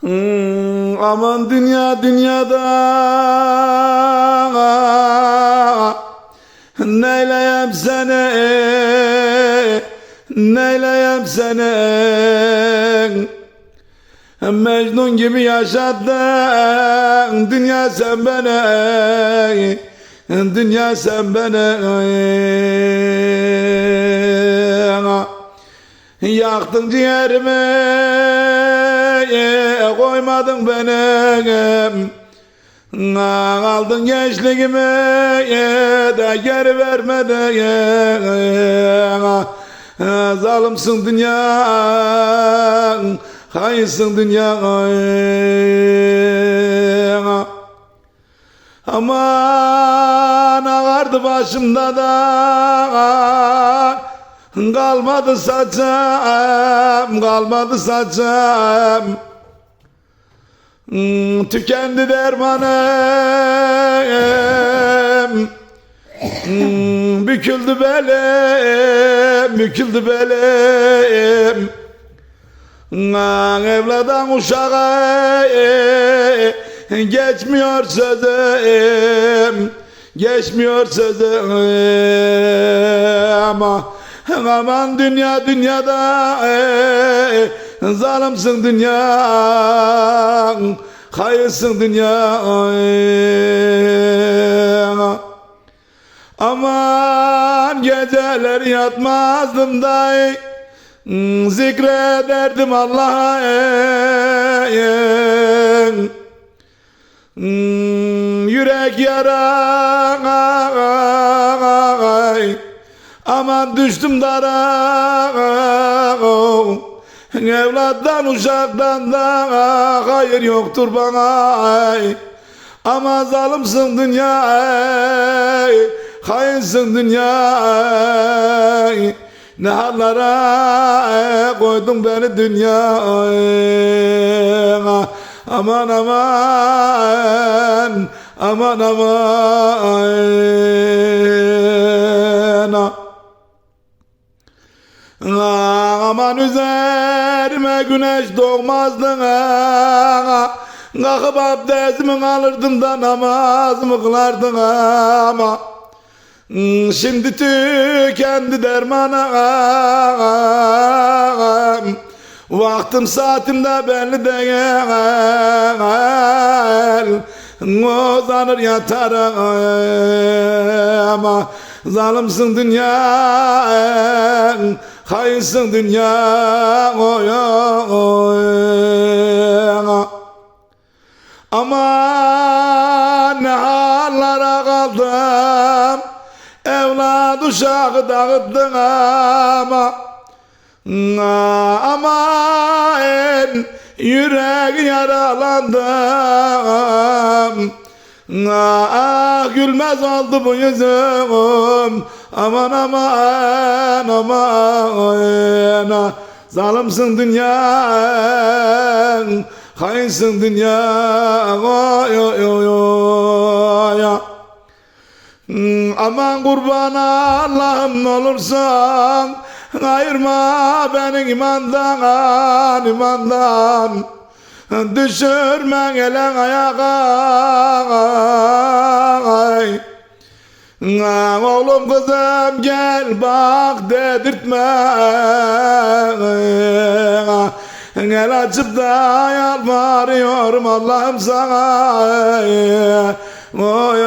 Hmm, aman dünya dünyada. Neyleyem seni Neyleyem seni. Mecnun gibi yaşattın Dünya sen beni Dünya sen beni. Yaktın ciğerimi Koymadın beni Aldın gençliğimi de geri vermedin Zalimsin dünya Hainsin dünya Aman ağardı başımda da Kalmadı saçım, kalmadı saçım. Hmm, Tükendi dermanım Hmm, Büküldü belim, büküldü belim. Ah, Evladan uşağa geçmiyor sözüm Geçmiyor sözüm. Ama Aman dünya dünyada eh, Zalimsin dünya Hayırsın dünya Aman geceler yatmazdım da Hmm, Zikrederdim Allah'a Hmm, Yürek yara Aman düştüm dara. Evlattan uşaktan da hayır yoktur bana Ama zalimsin dünya Hainsin dünya Ne hallara koydun beni dünya Aman aman Aman aman Aman üzerime güneş doğmazdın Kalkıp abdestimi alırdın da namazımı kılardın ama. Hmm, Şimdi tükendi dermanım Vaktim saatim de belli değil. Uzanır yatarım Zalimsin dünya Hayırsın dünya oy, oy. Aman ne hallara kaldım Evlad uşağı dağıttın ama. Aman yürek yaralandım. Ah gülmez oldu bu yüzüm Aman aman aman Zalimsin dünya Hainsin dünya oy oy oy oy Hmm, Aman kurban Allah'ım ne olursan Ayırma beni imandan imandan. Düşürme gelen ayağa Ah, Oğlum kızım gel bak dedirtme. El açıp da yalvarıyorum Allah'ım sana. Oy